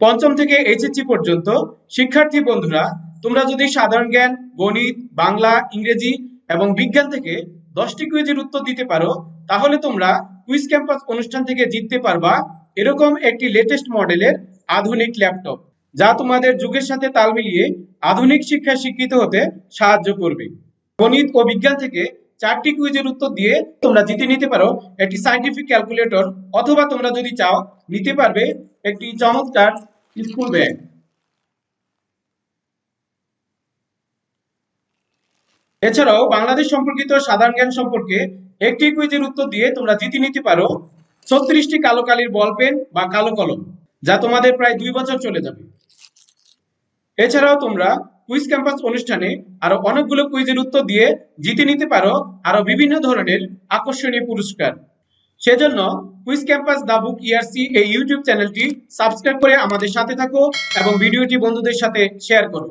পঞ্চম থেকে এইচএসসি পর্যন্ত, শিক্ষার্থী বন্ধুরা, তোমরা যদি সাধারণ জ্ঞান, গণিত, বাংলা, ইংরেজি এবং বিজ্ঞান থেকে দশটি কুইজের উত্তর দিতে পারো, তাহলে তোমরা কুইজ ক্যাম্পাস অনুষ্ঠান থেকে জিততে পারবা এরকম একটি লেটেস্ট মডেলের আধুনিক ল্যাপটপ, যা তোমাদের যুগের সাথে তাল মিলিয়ে আধুনিক শিক্ষায় শিক্ষিত হতে সাহায্য করবে। গণিত ও বিজ্ঞান থেকে চারটি কুইজের উত্তর দিয়ে তোমরা জিতে নিতে পারো একটি সাইন্টিফিক ক্যালকুলেটর অথবা তোমরা যদি চাও নিতে পারবে একটি চমৎকার স্কুল ব্যাগ এছাড়াও বাংলাদেশ সম্পর্কিত সাধারণ জ্ঞান সম্পর্কে একটি কুইজের উত্তর দিয়ে তোমরা জিতে নিতে পারো ছত্রিশটি কালো কালির বল পেন বা কালো কলম, যা তোমাদের প্রায় দুই বছর চলে যাবে। এছাড়াও তোমরা কুইজ ক্যাম্পাস অনুষ্ঠানে আরও অনেকগুলো কুইজের উত্তর দিয়ে জিতে নিতে পারো আরও বিভিন্ন ধরনের আকর্ষণীয় পুরস্কার। সেজন্য কুইজ ক্যাম্পাস দা বুক ইয়ারসি এই ইউটিউব চ্যানেলটি সাবস্ক্রাইব করে আমাদের সাথে থাকো এবং ভিডিওটি বন্ধুদের সাথে শেয়ার করো।